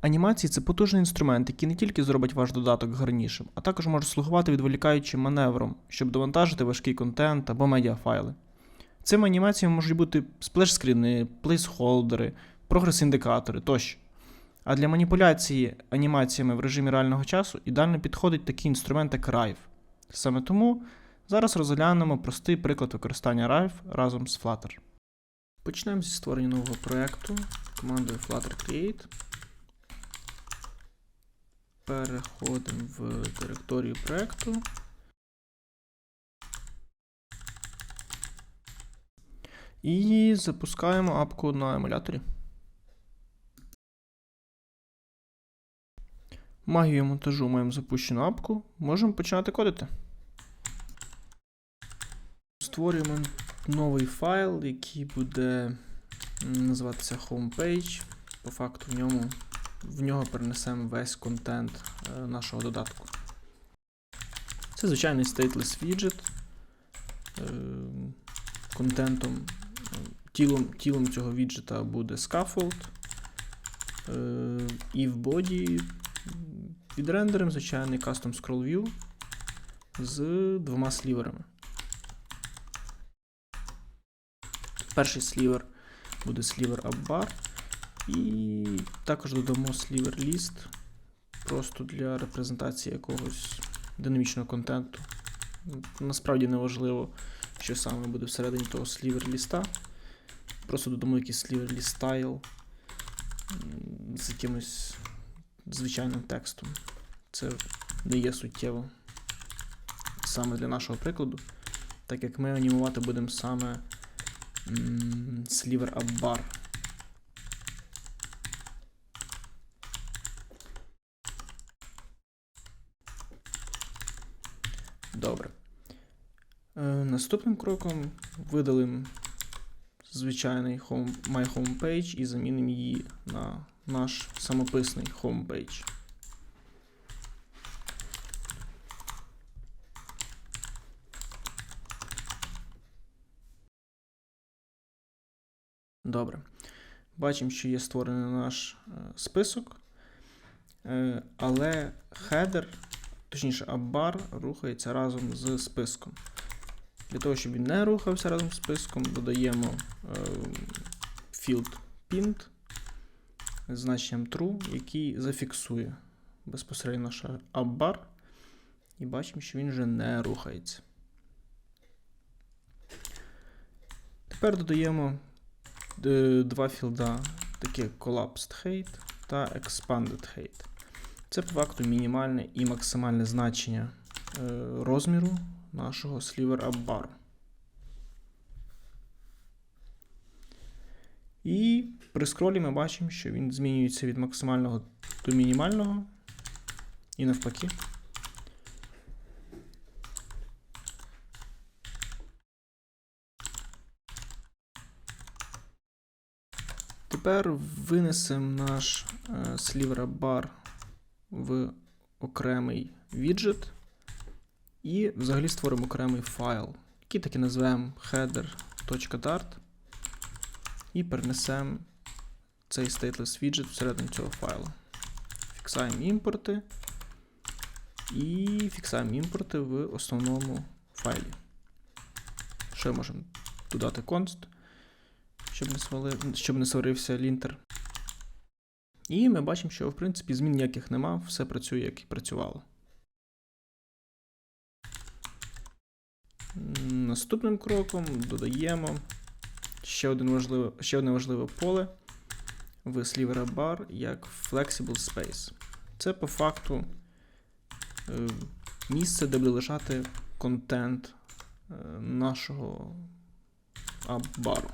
Анімації це потужний інструмент, який не тільки зробить ваш додаток гарнішим, а також може слугувати відволікаючим маневром, щоб довантажити важкий контент або медіафайли. Цими анімаціями можуть бути сплеш-скріни, плейсхолдери, прогрес-індикатори тощо. А для маніпуляції анімаціями в режимі реального часу ідеально підходить такий інструмент, як Rive. Саме тому зараз розглянемо простий приклад використання Rive разом з Flutter. Почнемо зі створення нового проєкту командою Flutter Create. Переходимо в директорію проєкту. І запускаємо апку на емуляторі. Магією монтажу маємо запущену апку. Можемо починати кодити. Створюємо новий файл, який буде називатися homepage. По факту в ньому в нього перенесемо весь контент е, нашого додатку. Це звичайний stateless widget. Е, контентом, е, тілом, тілом цього віджета буде scaffold. І в боді відрендеримо звичайний custom scroll view з двома сліверами. Перший слівер буде слівер upbar. І також додамо слівер list просто для репрезентації якогось динамічного контенту. Насправді не важливо, що саме буде всередині того слівер ліста. Просто додамо якийсь ліст стайл м, з якимось звичайним текстом. Це не є суттєво саме для нашого прикладу, так як ми анімувати будемо саме м, слівер upbar. Добре. Е, наступним кроком видалимо звичайний home, My Homepage і замінимо її на наш самописний homepage. Добре. Бачимо, що є створений наш е, список, е, але хедер точніше, аббар рухається разом з списком. Для того, щоб він не рухався разом з списком, додаємо е, field pinned з значенням true, який зафіксує безпосередньо наш аббар. І бачимо, що він вже не рухається. Тепер додаємо е, два філда, такі collapsed height та expanded height. Це по факту мінімальне і максимальне значення е, розміру нашого sliver up І при скролі ми бачимо, що він змінюється від максимального до мінімального. І навпаки. Тепер винесемо наш sliver bar в окремий віджит і взагалі створимо окремий файл, який таки назвемо header.dart і перенесемо цей stateless widget всередину цього файлу. Фіксаємо імпорти і фіксаємо імпорти в основному файлі. Ще можемо додати const, щоб не, свали... щоб не сварився лінтер. І ми бачимо, що в принципі змін ніяких нема, все працює, як і працювало. Наступним кроком додаємо ще, один важливе, ще одне важливе поле в Sliver Bar як Flexible Space. Це по факту е, місце, де буде лежати контент е, нашого аббару.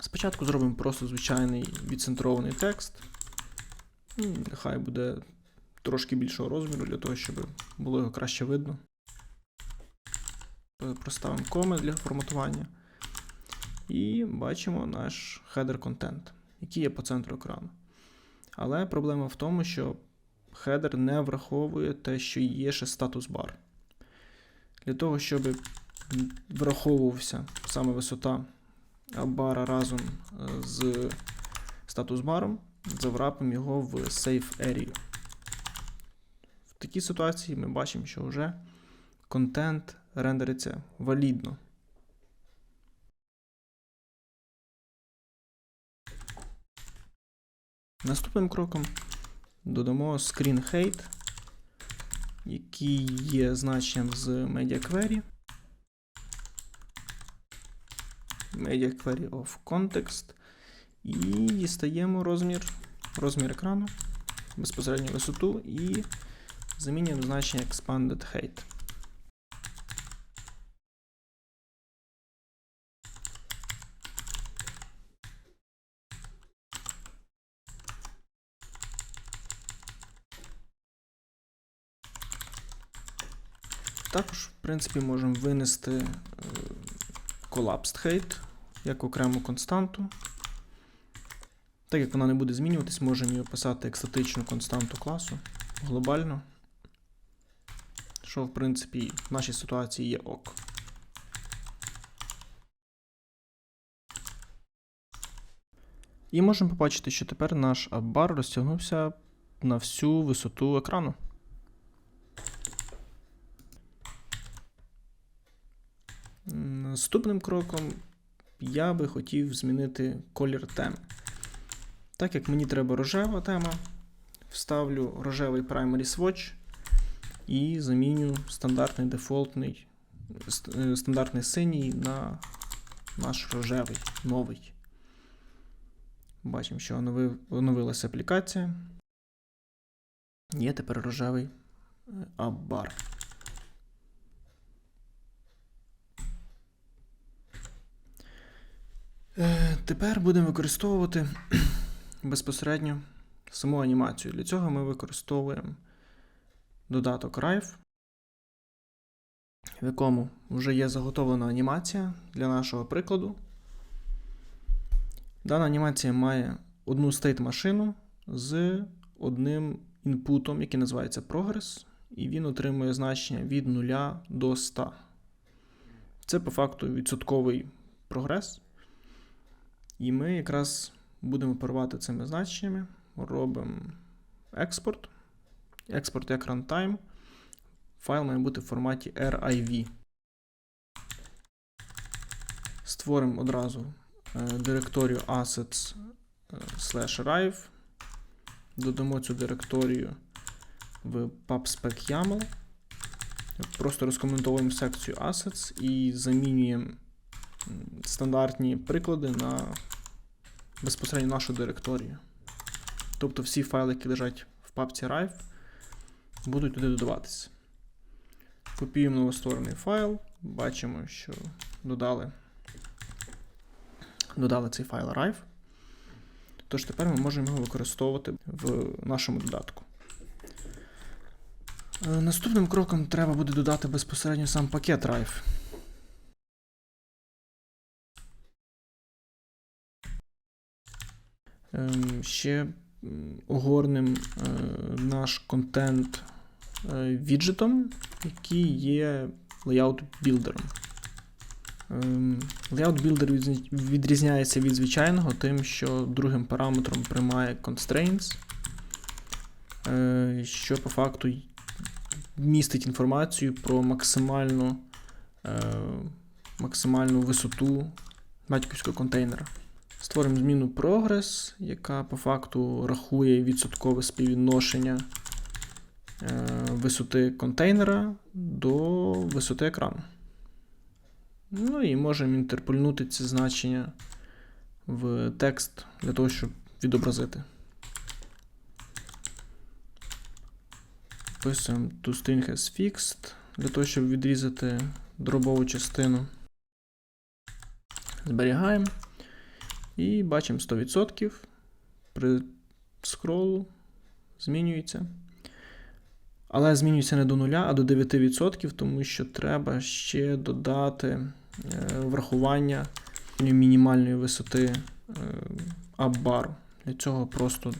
Спочатку зробимо просто звичайний відцентрований текст. Нехай буде трошки більшого розміру для того, щоб було його краще видно. Е, Проставимо коми для форматування. І бачимо наш header контент, який є по центру екрану. Але проблема в тому, що хедер не враховує те, що є ще статус бар. Для того, щоб враховувався саме висота бара разом е, з статус-баром, заврапимо його в Safe Area. В такій ситуації ми бачимо, що вже контент рендериться валідно. Наступним кроком додамо screen height, який є значенням з Media Query. Media Query of Context. І дістаємо розмір, розмір екрану, безпосередню висоту і замінюємо значення Expanded Height. Також, в принципі, можемо винести е, collapsed height як окрему константу. Так як вона не буде змінюватись, можемо її описати як статичну константу класу глобально. Що, в принципі, в нашій ситуації є ок. І можемо побачити, що тепер наш аббар розтягнувся на всю висоту екрану. Наступним кроком я би хотів змінити колір теми. Так як мені треба рожева тема, вставлю рожевий Primary Swatch і заміню стандартний дефолтний е, стандартний синій на наш рожевий новий. Бачимо, що оновилася аплікація. Є тепер рожевий е, аббар. Е, Тепер будемо використовувати безпосередньо саму анімацію. Для цього ми використовуємо додаток Rive, в якому вже є заготовлена анімація для нашого прикладу. Дана анімація має одну state-машину з одним інпутом, який називається Progress, і він отримує значення від 0 до 100. Це по факту відсотковий прогрес. І ми якраз будемо оперувати цими значеннями. Робимо експорт. Експорт як runtime. Файл має бути в форматі RIV. Створимо одразу е, директорію assets е, rive. Додамо цю директорію в pubspec YAML. Просто розкоментовуємо секцію assets і замінюємо стандартні приклади на безпосередньо нашу директорію. Тобто всі файли, які лежать в папці Rive, будуть туди додаватися. Копіюємо новостворений файл, бачимо, що додали, додали цей файл Rive. Тож тепер ми можемо його використовувати в нашому додатку. Е, Наступним кроком треба буде додати безпосередньо сам пакет Rive. Ем, Ще е, наш контент е, віджитом, який є layout білдером. Layout Builder відрізняється від звичайного тим, що другим параметром приймає constraints, е, що по факту містить інформацію про максимальну, е, максимальну висоту батьківського контейнера. Створимо зміну Progress, яка по факту рахує відсоткове співвідношення е, висоти контейнера до висоти екрану. Ну і можемо інтерпольнути ці значення в текст для того, щоб відобразити. Писуємо toString has fixed для того, щоб відрізати дробову частину. Зберігаємо. І бачимо 100%. При скролу змінюється. Але змінюється не до 0, а до 9%, тому що треба ще додати е, врахування мінімальної висоти е, аббару. Для цього просто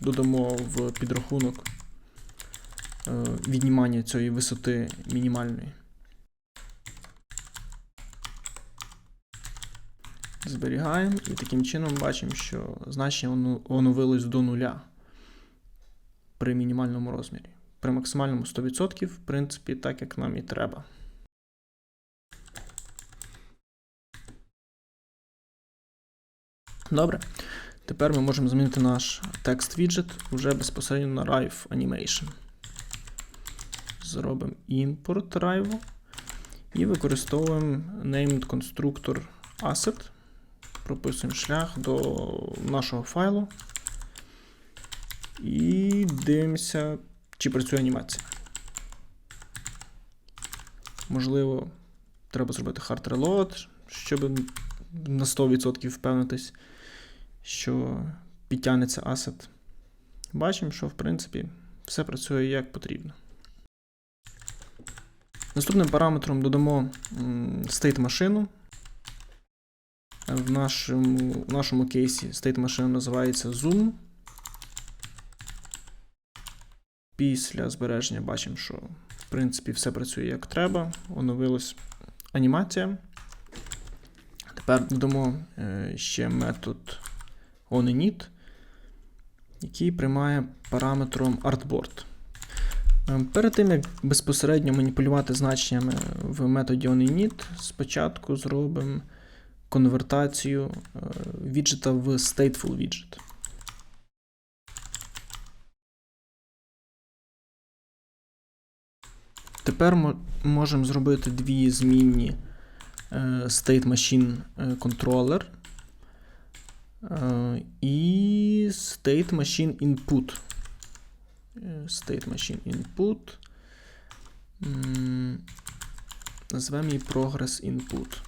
додамо в підрахунок е, віднімання цієї висоти мінімальної. Зберігаємо і таким чином бачимо, що значення оновилось до нуля при мінімальному розмірі. При максимальному 100%, в принципі, так як нам і треба. Добре. Тепер ми можемо змінити наш текст віджит вже безпосередньо на Rive Animation. Зробимо import Rive і використовуємо named constructor asset. Прописуємо шлях до нашого файлу. І дивимося, чи працює анімація. Можливо, треба зробити hard reload, щоб на 100% впевнитись, що підтягнеться асет. Бачимо, що в принципі все працює як потрібно. Наступним параметром додамо state машину. В нашому, в нашому кейсі state машина називається Zoom. Після збереження бачимо, що в принципі все працює як треба. Оновилась анімація. Тепер додамо е, ще метод onInit, який приймає параметром artboard. Е, Перед тим, як безпосередньо маніпулювати значеннями в методі onInit, спочатку зробимо конвертацію е, віджета в stateful віджит. Тепер мо- можемо зробити дві змінні е, State Machine е, Controller е, і State Machine Input. Е, State Machine Input. Назвемо її Progress Input.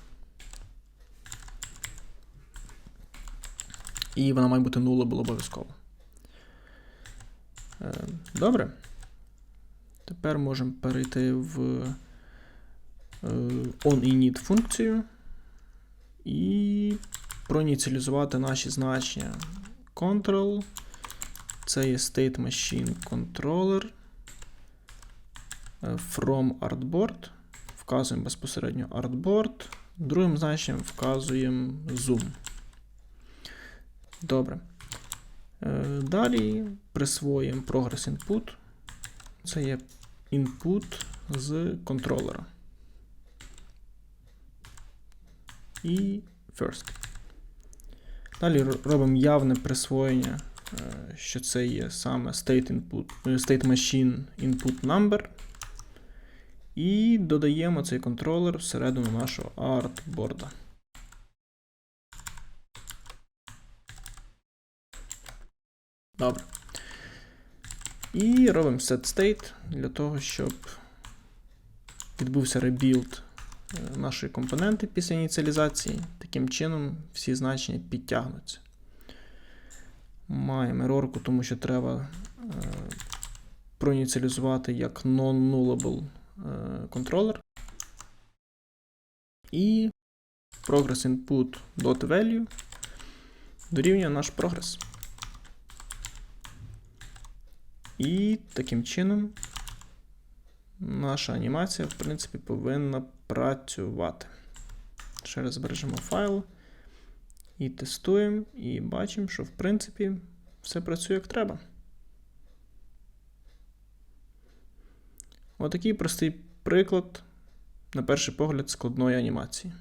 І вона має бути nullable обов'язково. Е, Добре. Тепер можемо перейти в е, onInit функцію і проініціалізувати наші значення. Control. Це є State Machine Controller. е, From Artboard. Вказуємо безпосередньо Artboard. Другим значенням вказуємо Zoom. Добре. Е, Далі присвоїмо Progress Input. Це є input з контролера. І first. Далі робимо явне присвоєння, е, що це є саме state, input, е, state machine input number. І додаємо цей контролер всередину нашого артборда. Добре. І робимо set state для того, щоб відбувся ребілд нашої компоненти після ініціалізації. Таким чином всі значення підтягнуться. Маємо ерорку, тому що треба е, проініціалізувати як non-nullable е, контролер. І progress input dot value дорівнює наш прогрес. І таким чином наша анімація, в принципі, повинна працювати. Ще раз збережемо файл і тестуємо, і бачимо, що в принципі все працює як треба. Отакий простий приклад, на перший погляд, складної анімації.